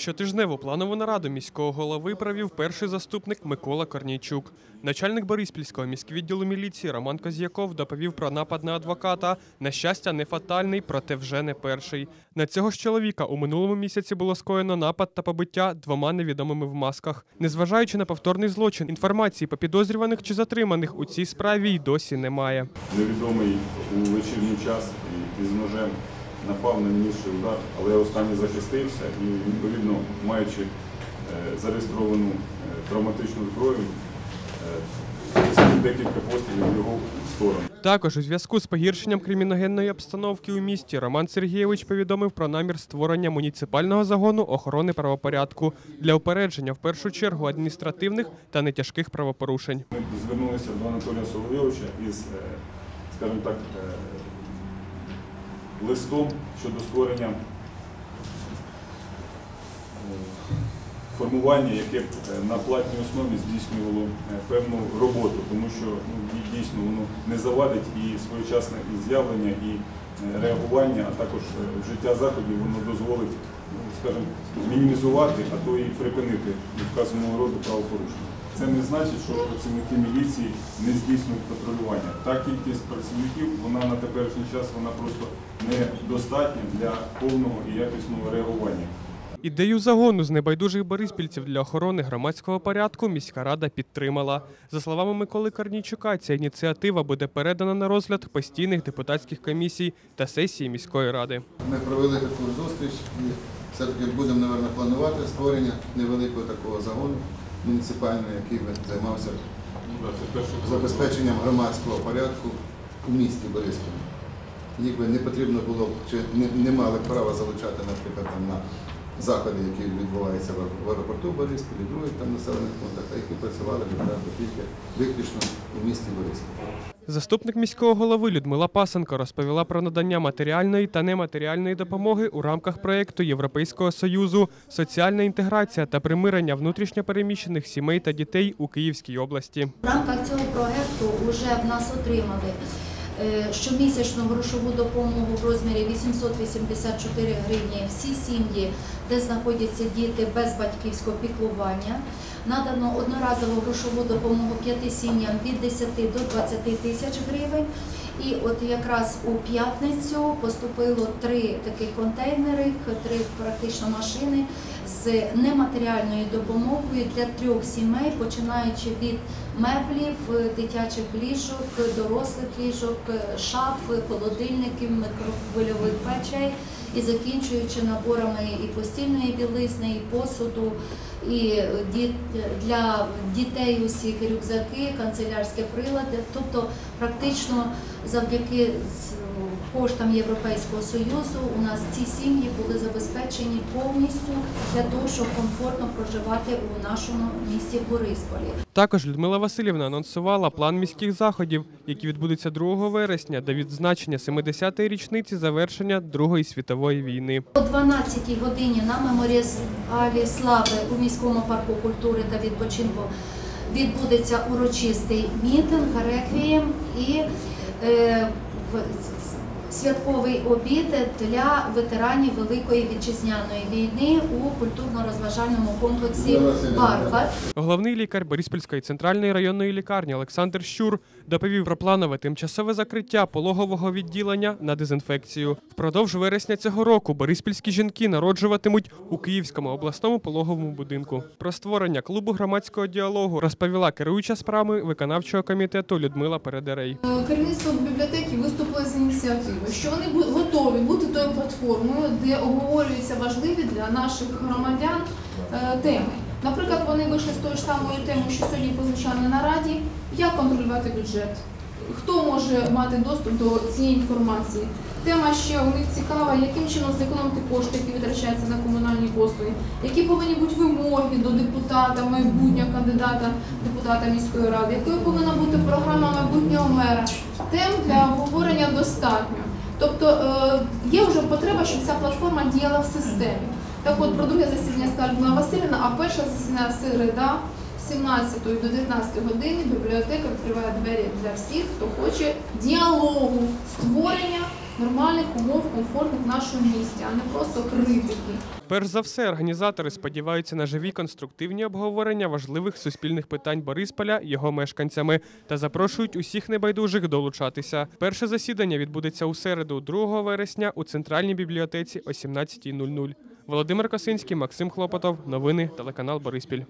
Щотижневу планову нараду міського голови провів перший заступник Микола Корнійчук. Начальник Бориспільського міськвідділу міліції Роман Коз'яков доповів про напад на адвоката. На щастя, не фатальний, проте вже не перший. На цього ж чоловіка у минулому місяці було скоєно напад та побиття двома невідомими в масках. Незважаючи на повторний злочин, інформації по підозрюваних чи затриманих у цій справі й досі немає. невідомий у вечірній час із ножем напав на нанісший удар, але останній захистився і відповідно маючи е, зареєстровану е, травматичну зброю, е, декілька пострілів в його сторону. Також у зв'язку з погіршенням криміногенної обстановки у місті Роман Сергійович повідомив про намір створення муніципального загону охорони правопорядку для упередження в першу чергу адміністративних та нетяжких правопорушень. Ми звернулися до Анатолія Соловйовича із, скажімо так, листом щодо створення е, формування, яке б е, на платній основі здійснювало е, певну роботу, тому що ну, дійсно воно не завадить і своєчасне і з'явлення, і реагування, а також вжиття заходів, воно дозволить, ну, скажімо, мінімізувати, а то і припинити вказаного роду правопорушення. Це не значить, що працівники міліції не здійснюють патрулювання. Та кількість працівників, вона на теперішній час вона просто недостатня для повного і якісного реагування. Ідею загону з небайдужих бориспільців для охорони громадського порядку міська рада підтримала. За словами Миколи Корнійчука, ця ініціатива буде передана на розгляд постійних депутатських комісій та сесії міської ради. Ми провели таку зустріч і все-таки будемо, мабуть, планувати створення невеликого такого загону муніципального, який займався забезпеченням громадського порядку у місті Борисполі. Їх би не потрібно було, чи не, не мали права залучати, наприклад, там, на заходи, які відбуваються в- аеропорту Бориспіль, і других там населених пунктах, які працювали тільки виключно у місті Бориспіль. Заступник міського голови Людмила Пасенко розповіла про надання матеріальної та нематеріальної допомоги у рамках проєкту Європейського союзу Соціальна інтеграція та примирення внутрішньопереміщених сімей та дітей у Київській області. В рамках цього проекту вже в нас отримали щомісячну грошову допомогу в розмірі 884 гривні всі сім'ї, де знаходяться діти без батьківського піклування. Надано одноразову грошову допомогу п'яти сім'ям від 10 до 20 тисяч гривень. І от якраз у п'ятницю поступило три такі контейнери, три практично машини з нематеріальною допомогою для трьох сімей, починаючи від меблів, дитячих ліжок, дорослих ліжок, шаф, холодильників, микрохвильових печей. І закінчуючи наборами і постільної білизни, і посуду, і для дітей усіх рюкзаки, канцелярські прилади. Тобто практично завдяки коштам Європейського Союзу у нас ці сім'ї були забезпечені повністю для того, щоб комфортно проживати у нашому місті Борисполі. Також Людмила Васильівна анонсувала план міських заходів, які відбудуться 2 вересня до відзначення 70-ї річниці завершення Другої світової війни. О 12-й годині на меморіалі слави у міському парку культури та відпочинку відбудеться урочистий мітинг, реквієм і е, святковий обід для ветеранів Великої вітчизняної війни у культурно-розважальному комплексі Бархат. Головний лікар Бориспільської центральної районної лікарні Олександр Щур доповів про планове тимчасове закриття пологового відділення на дезінфекцію. Впродовж вересня цього року бориспільські жінки народжуватимуть у Київському обласному пологовому будинку. Про створення клубу громадського діалогу розповіла керуюча справами виконавчого комітету Людмила Передерей. Е, Керівництво бібліотеки виступило з ініціативою, що вони готові бути тою платформою, де обговорюються важливі для наших громадян е, теми. Наприклад, вони вийшли з тою ж самою темою, що сьогодні прозвучали на раді, як контролювати бюджет, хто може мати доступ до цієї інформації. Тема ще у них цікава, яким чином зекономити кошти, які витрачаються на комунальні послуги, які повинні бути вимоги до депутата, майбутнього кандидата депутата міської ради, якою повинна бути програма майбутнього мера. Тем для обговорення достатньо. Тобто е, є вже потреба, щоб ця платформа діяла в системі. Так от про друге засідання Людмила Васильівна, а перше засідання середа з 17 до 19 години бібліотека відкриває двері для всіх, хто хоче діалогу, створення нормальних умов, комфортних в нашому місті, а не просто критики. Перш за все, організатори сподіваються на живі конструктивні обговорення важливих суспільних питань Борисполя його мешканцями та запрошують усіх небайдужих долучатися. Перше засідання відбудеться у середу, 2 вересня, у центральній бібліотеці о 17.00. Володимир Косинський, Максим Хлопотов. Новини телеканал Бориспіль.